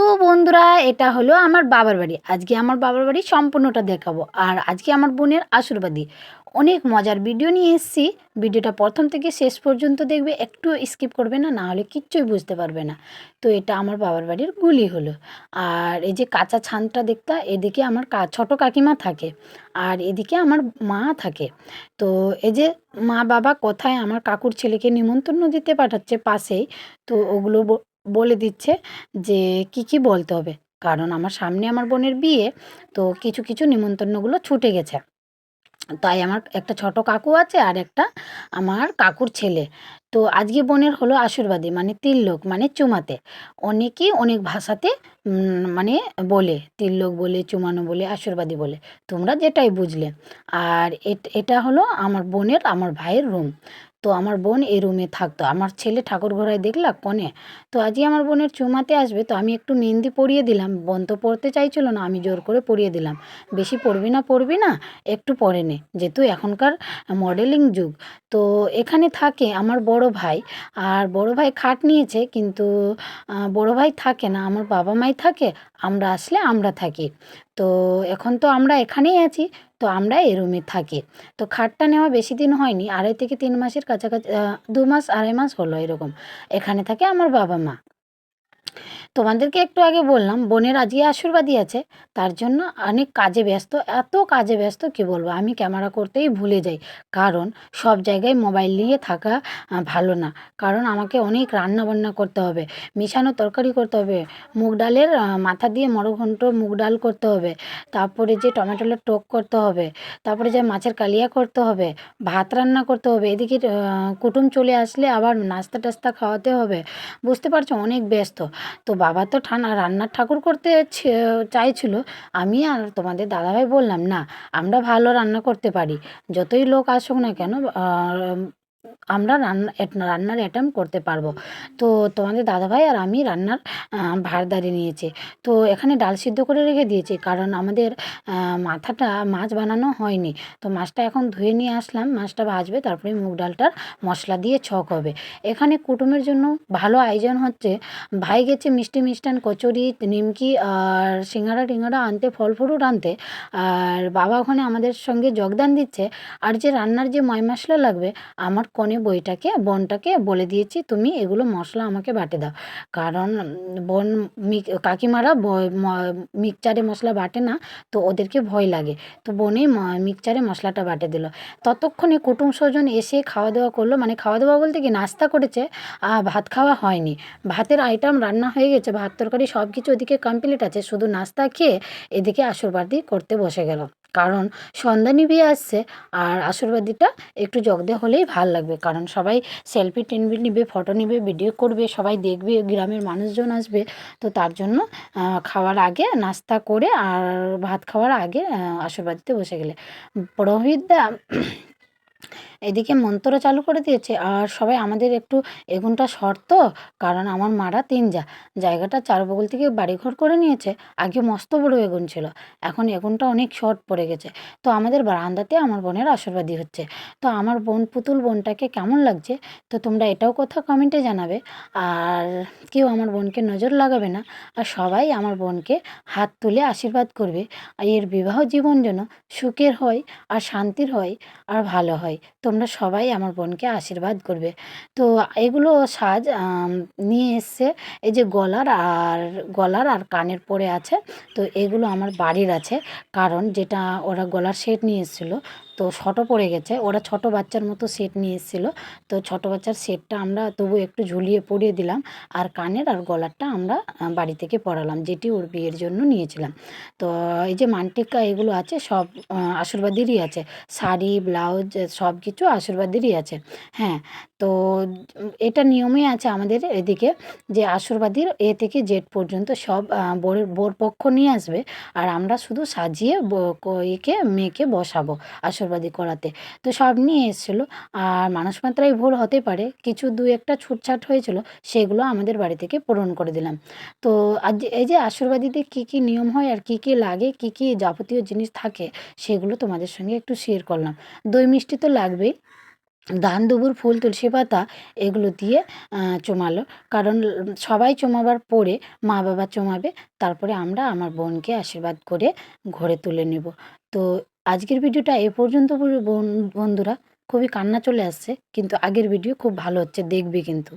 তো বন্ধুরা, এটা হলো আমার বাবার বাড়ি। আজকে আমার বাবার বাড়ি সম্পূর্ণটা দেখাবো। আর আজকে আমার বোনের আশীর্বাদী অনেক মজার ভিডিও নিয়ে এসেছি। ভিডিওটা প্রথম থেকে শেষ পর্যন্ত দেখবে, একটু স্কিপ করবে না না হলে কিচ্ছুই বুঝতে পারবে না। তো এটা আমার বাবার বাড়ির গুলি হলো। আর এই যে কাঁচা ছানটা দেখতে, এদিকে আমার কা, ছোটো কাকিমা থাকে। আর এদিকে আমার মা থাকে। তো এই যে মা বাবা কোথায়, আমার কাকুর ছেলেকে নিমন্ত্রণ দিতে পাঠাচ্ছে পাশেই, তো ওগুলো বলে দিচ্ছে যে, কি কি বলতে হবে? কারণ আমার সামনে আমার বোনের বিয়ে, তো কিছু কিছু নিমন্ত্রণগুলো ছুটে গেছে। তাই আমার একটা ছোট কাকু আছে আর একটা আমার কাকুর ছেলে। তো আজকে বোনের হলো আশীর্বাদী মানে তিললোক মানে চুমাতে। অনেকেই অনেক ভাষাতে মানে বলে, তিললোক বলে, চুমানো বলে, আশীর্বাদী বলে। তোমরা যেটাই বুঝলে। আর এট- হলো আমার বোনের, আমার ভাইয়ের রুম তো আমার বোন এই রুমে থাকতো। আমার ছেলে ঠাকুর ঘোড়ায় দেখলা কনে? তো আজই আমার বোনের চুমাতে আসবে, তো আমি একটু মেহেন্দি পরিয়ে দিলাম। বোন তো পড়তে চাইছিল না, আমি জোর করে পরিয়ে দিলাম। বেশি পড়বি না পড়বি না, একটু পরে নে। যেহেতু এখনকার মডেলিং যুগ তো এখানে থাকে আমার বড় ভাই। আর বড় ভাই খাট নিয়েছে কিন্তু বড় ভাই থাকে না, আমার বাবা মাই থাকে, আমরা আসলে আমরা থাকি। তো এখন তো আমরা এখানেই আছি, তো আমরা এ রুমে থাকি। তো খাটটা নেওয়া বেশি দিন হয়নি, আড়াই থেকে তিন মাসের কাছাকাছি দু মাস, আড়াই মাস হলো এরকম। এখানে থাকে আমার বাবা মা। তোমাদেরকে একটু আগে বললাম, বোনের আজকে আশীর্বাদী আছে। তার জন্য অনেক কাজে ব্যস্ত, এত কাজে ব্যস্ত, কি বলব? আমি ক্যামেরা করতেই ভুলে যাই। কারণ সব জায়গায় মোবাইল নিয়ে থাকা ভালো না। কারণ আমাকে অনেক রান্না বান্না করতে হবে, মিশানো তরকারি করতে হবে, মুগ ডালের মাথা দিয়ে মরঘণ্ট মুগ ডাল করতে হবে, তারপরে যে টমেটোলের টক করতে হবে, তারপরে যে মাছের কালিয়া করতে হবে, ভাত রান্না করতে হবে, এদিকে কুটুম চলে আসলে আবার নাস্তা টাস্তা খাওয়াতে হবে। বুঝতে পারছ? অনেক ব্যস্ত। তো বাবা তো ঠান্ডা রান্নার ঠাকুর করতে চাইছিল, আমি আর তোমাদের দাদাভাই বললাম, না, আমরা ভালো রান্না করতে পারি। যতই লোক আসুক না কেন আমরা রান্না রান্নার অ্যাটেম্প করতে পারব। তো তোমাদের দাদাভাই আর আমি রান্নার ভার দাঁড়িয়ে নিয়েছি। তো এখানে ডাল সিদ্ধ করে রেখে দিয়েছি, কারণ আমাদের মাথাটা মাছ বানানো হয়নি। তো মাছটা এখন ধুয়ে নিয়ে আসলাম, মাছটা ভাজবে, তারপরে মুগ ডালটার মশলা দিয়ে ছক হবে। এখানে কুটুমের জন্য ভালো আয়োজন হচ্ছে, ভাই গেছে মিষ্টি মিষ্টান কচুরি, নিমকি আর সিঙ্গারা টিঙ্গারা আনতে, ফল ফ্রুট আনতে, আর বাবা ওখানে আমাদের সঙ্গে যোগদান দিচ্ছে। আর যে রান্নার যে ময় মশলা লাগবে, আমার কনে বইটাকে, বোনটাকে বলে দিয়েছি, তুমি এগুলো মশলা আমাকে বাটে দাও। কারণ বোন কাকিমারা মিক্সচারে মশলা বাটে না, তো ওদেরকে ভয় লাগে। তো বোনেই ম- মিক্সচারে মশলাটা বাটে দিল। ততক্ষণে কুটুম স্বজন এসে খাওয়া দাওয়া করল। মানে খাওয়া দাওয়া বলতে কি, নাস্তা করেছে ভাত খাওয়া হয়নি। ভাতের আইটেম রান্না হয়ে গেছে, ভাত তরকারি সব কিছু ওদিকে কমপ্লিট আছে। শুধু নাস্তা খেয়ে এদিকে আশীর্বাদী করতে বসে গেল। কারণ সন্ধ্যা বিয়ে আসছে আর আশীর্বাদীটা একটু জগদে হলেই ভালো লাগবে। কারণ সবাই সেলফি টেনবি নিবে ফটো নিবে ভিডিও করবে, সবাই দেখবে, গ্রামের মানুষজন আসবে। তো তার জন্য খাওয়ার আগে নাস্তা করে আর ভাত খাওয়ার আগে আশীর্বাদীতে বসে গেলে। পুরোহিতদা এদিকে মন্ত্র চালু করে দিয়েছে। আর সবাই আমাদের একটু এগুনটা শর্ত, কারণ আমার মারা তিন যা। জায়গাটা চার বগল থেকে বাড়িঘর করে নিয়েছে। আগে মস্ত বড় এগুন ছিল। এখন এগুনটা অনেক শর্ট পড়ে গেছে। তো আমাদের বারান্দাতে আমার বোনের আশীর্বাদী হচ্ছে। তো আমার বোন, পুতুল বোনটাকে কেমন লাগছে? তো তোমরা এটাও কথা কমেন্টে জানাবে। আর কেউ আমার বোনকে নজর লাগাবে না। আর সবাই আমার বোনকে হাত তুলে আশীর্বাদ করবে। আর এর বিবাহ জীবন যেন সুখের হয়, আর শান্তির হয়, আর ভালো হয়। তোমরা সবাই আমার বোনকে আশীর্বাদ করবে। তো এগুলো সাজ নিয়ে এসছে। এই যে গলার আর গলার আর কানের পরে আছে। তো এগুলো আমার বাড়ির আছে। কারণ যেটা ওরা গলার সেট নিয়ে এসেছিল, তো ছোটো পড়ে গেছে। ওরা ছোট বাচ্চার মতো সেট নিয়ে এসেছিল। তো ছোট বাচ্চার সেটটা আমরা তবু একটু ঝুলিয়ে পরিয়ে দিলাম। আর কানের আর গলারটা আমরা বাড়ি থেকে পরালাম, যেটি ওর বিয়ের জন্য নিয়েছিলাম। তো এই যে মানটিকা এগুলো আছে, সব আশীর্বাদেরই আছে। শাড়ি, ব্লাউজ সব কিছু আশীর্বাদেরই আছে। হ্যাঁ তো এটা নিয়মে আছে আমাদের এদিকে যে আশীর্বাদীর এ থেকে জেড পর্যন্ত সব বরের বোর পক্ষ নিয়ে আসবে আর আমরা শুধু সাজিয়ে একে মেয়েকে বসাবো আশীর্বাদী করাতে। তো সব নিয়ে এসেছিল। আর মানুষ মাত্রায় ভুল হতে পারে। কিছু দু একটা ছুটছাট হয়েছিল, সেগুলো আমাদের বাড়ি থেকে পূরণ করে দিলাম। তো আজ এই যে আশীর্বাদীতে কী কী নিয়ম হয় আর কী কী লাগে, কী কী যাবতীয় জিনিস থাকে, সেগুলো তোমাদের সঙ্গে একটু শেয়ার করলাম। দই মিষ্টি তো লাগবেই দান দুবুর, ফুল, তুলসী পাতা এগুলো দিয়ে চুমালো। কারণ সবাই চুমাবার পরে মা বাবা চুমাবে, তারপরে আমরা আমার বোনকে আশীর্বাদ করে ঘরে তুলে নেব। তো আজকের ভিডিওটা এ পর্যন্ত বন্ধুরা, খুবই কান্না চলে আসছে, কিন্তু আগের ভিডিও খুব ভালো হচ্ছে, দেখবে কিন্তু।